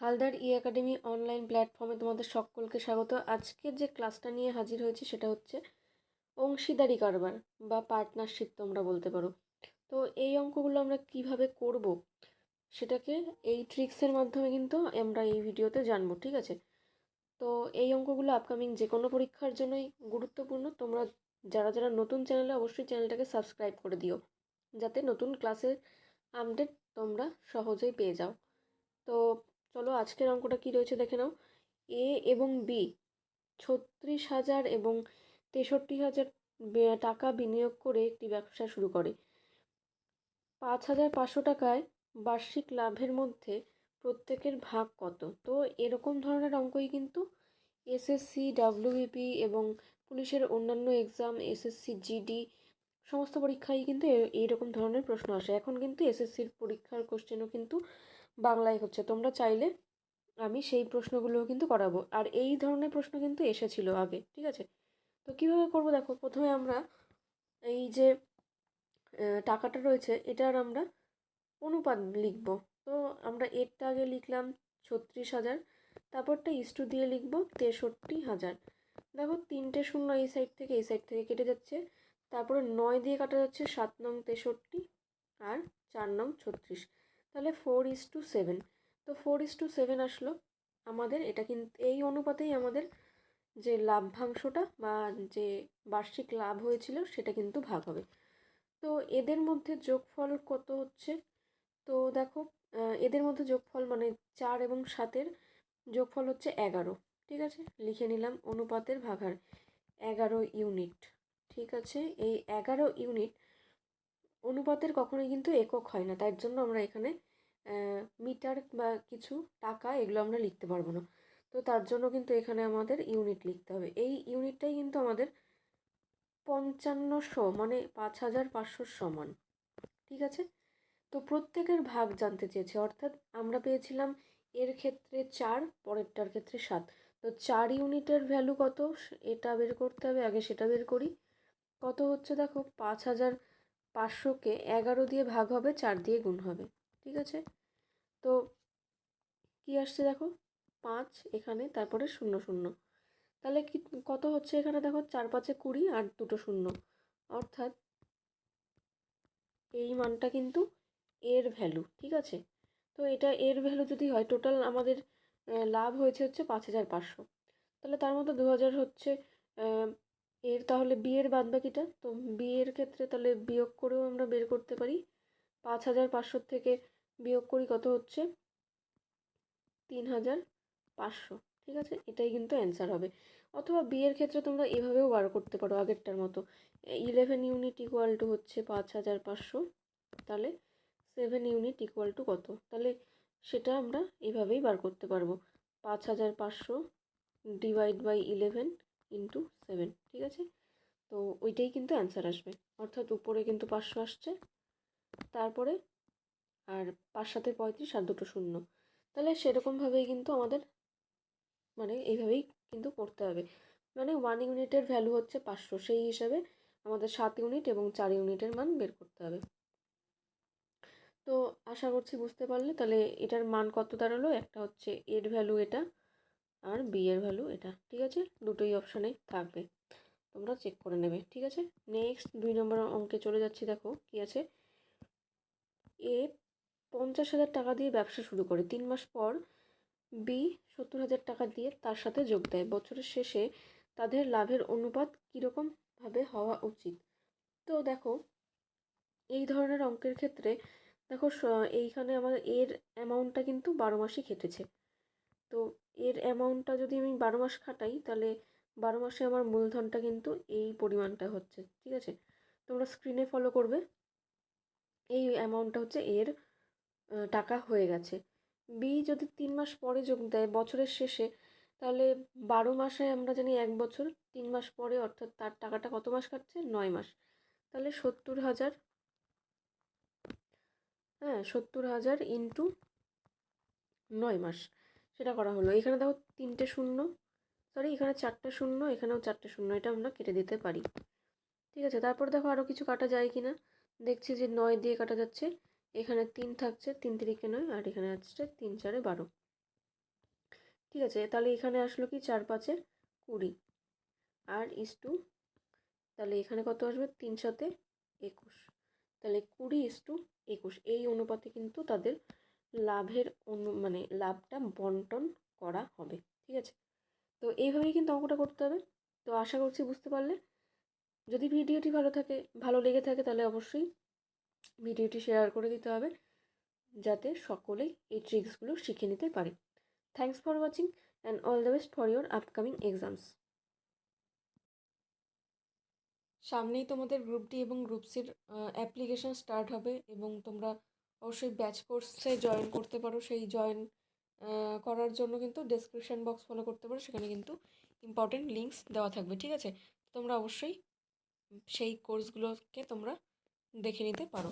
হালদার ই academy online প্ল্যাটফর্মে তোমাদের সকলকে স্বাগত। আজকের যে ক্লাসটা নিয়ে হাজির হয়েছে সেটা হচ্ছে অংশীদারি কারবার বা পার্টনারশিপ তোমরা বলতে পারো। তো এই অঙ্কগুলো আমরা কীভাবে করব সেটাকে এই ট্রিক্সের মাধ্যমে কিন্তু আমরা এই ভিডিওতে জানব, ঠিক আছে? তো এই অঙ্কগুলো আপকামিং যে কোনো পরীক্ষার জন্যই গুরুত্বপূর্ণ। তোমরা যারা যারা নতুন চ্যানেলে অবশ্যই চ্যানেলটাকে সাবস্ক্রাইব করে দিও, যাতে নতুন ক্লাসের আপডেট তোমরা সহজেই পেয়ে যাও। তো চলো আজকের অঙ্কটা কী রয়েছে দেখে নাও। এ এবং বি ছত্রিশ হাজার এবং তেষট্টি হাজার টাকা বিনিয়োগ করে একটি ব্যবসা শুরু করে। পাঁচ হাজার পাঁচশো টাকায় বার্ষিক লাভের মধ্যে প্রত্যেকের ভাগ কত? তো এরকম ধরনের অঙ্কই কিন্তু এসএসসি ডাব্লিউবিপি এবং পুলিশের অন্যান্য এক্সাম এসএসসি জিডি সমস্ত পরীক্ষায় কিন্তু এইরকম ধরনের প্রশ্ন আসে। এখন কিন্তু এসএসসির পরীক্ষার কোশ্চেনও কিন্তু বাংলায় হচ্ছে। তোমরা চাইলে আমি সেই প্রশ্নগুলোও কিন্তু করাবো। আর এই ধরনের প্রশ্ন কিন্তু এসেছিল আগে, ঠিক আছে? তো কীভাবে করব দেখো, প্রথমে আমরা এই যে টাকাটা রয়েছে, এটার আমরা অনুপাত লিখব। তো আমরা এরটা আগে লিখলাম ছত্রিশ হাজার, তারপরটা ইস্টু দিয়ে লিখব তেষট্টি হাজার। দেখো, তিনটে শূন্য এই সাইড থেকে, এই সাইড থেকে কেটে যাচ্ছে। তারপরে নয় দিয়ে কাটা যাচ্ছে সাত নং তেষট্টি আর চার নং ছত্রিশ। তাহলে ফোর ইস টু সেভেন তো ফোর ইস টু সেভেন আসলো আমাদের। এটা কিন্তু এই অনুপাতেই আমাদের যে লাভ্যাংশটা বা যে বার্ষিক লাভ হয়েছিল সেটা কিন্তু ভাগ হবে। তো এদের মধ্যে যোগফল কত হচ্ছে? তো দেখো এদের মধ্যে যোগফল মানে চার এবং সাতের যোগফল হচ্ছে এগারো, ঠিক আছে? লিখে নিলাম অনুপাতের ভাগার এগারো ইউনিট, ঠিক আছে? এই এগারো ইউনিট অনুপাতের কখনোই কিন্তু একক হয় না। তার জন্য আমরা এখানে মিটার বা কিছু টাকা এগুলো আমরা লিখতে পারব না। তো তার জন্য কিন্তু এখানে আমাদের ইউনিট লিখতে হবে। এই ইউনিটটাই কিন্তু আমাদের পঞ্চান্নশো মানে পাঁচ হাজার পাঁচশোর সমান। ঠিক আছে? তো প্রত্যেকের ভাগ জানতে চেয়েছে। অর্থাৎ আমরা পেয়েছিলাম এর ক্ষেত্রে চার, পরেরটার ক্ষেত্রে সাত। তো চার ইউনিটের ভ্যালু কত? এটা বের করতে হবে, আগে সেটা বের করি। কত হচ্ছে দেখো? পাঁচ হাজার পাঁচশোকে এগারো দিয়ে ভাগ হবে, চার দিয়ে গুণ হবে, ঠিক আছে? তো কি আসছে দেখো? পাঁচ এখানে, তারপরে শূন্য শূন্য। তাহলে কি, কত হচ্ছে এখানে দেখো? চার পাঁচে কুড়ি আর দুটো শূন্য। অর্থাৎ এই মানটা কিন্তু এর ভ্যালু, ঠিক আছে? তো এটা এর ভ্যালু যদি হয়, টোটাল আমাদের লাভ হয়েছে হচ্ছে পাঁচ হাজার পাঁচশো। তাহলে তার মধ্যে দু হাজার হচ্ছে এর তাহলে বিয়ের বাদ বাকিটা তো বিয়ের ক্ষেত্রে তাহলে বিয়োগ করেও আমরা বের করতে পারি। পাঁচ হাজার পাঁচশোর থেকে বিয়োগ করি কত হচ্ছে? তিন হাজার পাঁচশো। ঠিক আছে? এটাই কিন্তু অ্যান্সার হবে। অথবা বিয়ের ক্ষেত্রে তোমরা এভাবেও বার করতে পারো আগেরটার মতো। ইলেভেন ইউনিট ইকুয়াল টু হচ্ছে পাঁচ হাজার পাঁচশো। তাহলে সেভেন ইউনিট ইকুয়াল টু কত? তাহলে সেটা আমরা এভাবেই বার করতে পারব। পাঁচ হাজার পাঁচশো divide by eleven into seven ঠিক আছে? তো ওইটাই কিন্তু অ্যান্সার আসবে। অর্থাৎ উপরে কিন্তু পাঁচশো আসছে, তারপরে আর পাঁচ সাথে পঁয়ত্রিশ আর দুটো শূন্য। তাহলে সেরকমভাবেই কিন্তু আমাদের মানে এইভাবেই কিন্তু করতে হবে। মানে ওয়ান ইউনিটের ভ্যালু হচ্ছে পাঁচশো, সেই হিসাবে আমাদের সাত ইউনিট এবং চার ইউনিটের মান বের করতে হবে। তো আশা করছি বুঝতে পারলে। তাহলে এটার মান কত দাঁড়াল? একটা হচ্ছে এর ভ্যালু এটা। আর বি এর ভ্যালু এটা, ঠিক আছে? দুটোই অপশানে থাকবে। তোমরা চেক করে নেবে, ঠিক আছে? নেক্সট দুই নম্বর অঙ্কে চলে যাচ্ছি, দেখো কি আছে? এ পঞ্চাশ হাজার টাকা দিয়ে ব্যবসা শুরু করে, তিন মাস পর বি সত্তর হাজার টাকা দিয়ে তার সাথে যোগ দেয়। বছরের শেষে তাদের লাভের অনুপাত কীরকমভাবে হওয়া উচিত? তো দেখো, এই ধরনের অঙ্কের ক্ষেত্রে দেখো এইখানে আমাদের এর অ্যামাউন্টটা কিন্তু বারো মাসই কেটেছে। তো এর অ্যামাউন্টটা যদি আমি বারো মাস খাটাই, তাহলে বারো মাসে আমার মূলধনটা কিন্তু এই পরিমাণটা হচ্ছে, ঠিক আছে? তোমরা স্ক্রিনে ফলো করবে। এই অ্যামাউন্টটা হচ্ছে এর টাকা হয়ে গেছে। বি যদি তিন মাস পরে যোগ দেয় বছরের শেষে, তাহলে বারো মাসে আমরা জানি এক বছর, তিন মাস পরে অর্থাৎ তার টাকাটা কত মাস কাটছে? নয় মাস। তাহলে সত্তর হাজার হ্যাঁ সত্তর হাজার ইন্টু নয় মাস। সেটা করা হলো। এখানে দেখো তিনটে শূন্য। সরি এখানে চারটে শূন্য, এখানেও চারটে শূন্য, এটা আমরা কেটে দিতে পারি। ঠিক আছে, তারপর দেখো আরও কিছু কাটা যায় কি না দেখছি যে নয় দিয়ে কাটা যাচ্ছে। এখানে তিন থাকছে, তিন তিরিকে নয়, আর এখানে আসছে তিন চারে বারো। ঠিক আছে, তাহলে এখানে আসলো কি? চার পাঁচে কুড়ি। আর ইস টু তাহলে এখানে কত আসবে? তিন সাথে একুশ। তাহলে কুড়ি ইস টু একুশ। এই অনুপাতে কিন্তু তাদের লাভের অনু মানে লাভটা বন্টন করা হবে, ঠিক আছে? তো এইভাবেই কিন্তু অঙ্কটা করতে হবে। তো আশা করছি বুঝতে পারলে। যদি ভিডিওটি ভালো থাকে, ভালো লেগে থাকে তাহলে অবশ্যই ভিডিওটি শেয়ার করে দিতে হবে, যাতে সকলেই এই ট্রিক্সগুলো শিখে নিতে পারে। Thanks for watching and all the best for your upcoming exams সামনেই তোমাদের গ্রুপ ডি এবং গ্রুপ সির অ্যাপ্লিকেশন স্টার্ট হবে এবং তোমরা অবশ্যই ব্যাচ কোর্সে জয়েন করতে পারো। সেই জয়েন করার জন্য কিন্তু ডেসক্রিপশন বক্স ফলো করতে পারো। সেখানে কিন্তু ইম্পর্টেন্ট লিঙ্কস দেওয়া থাকবে, ঠিক আছে? তোমরা অবশ্যই সেই কোর্সগুলোকে তোমরা দেখে নিতে পারো।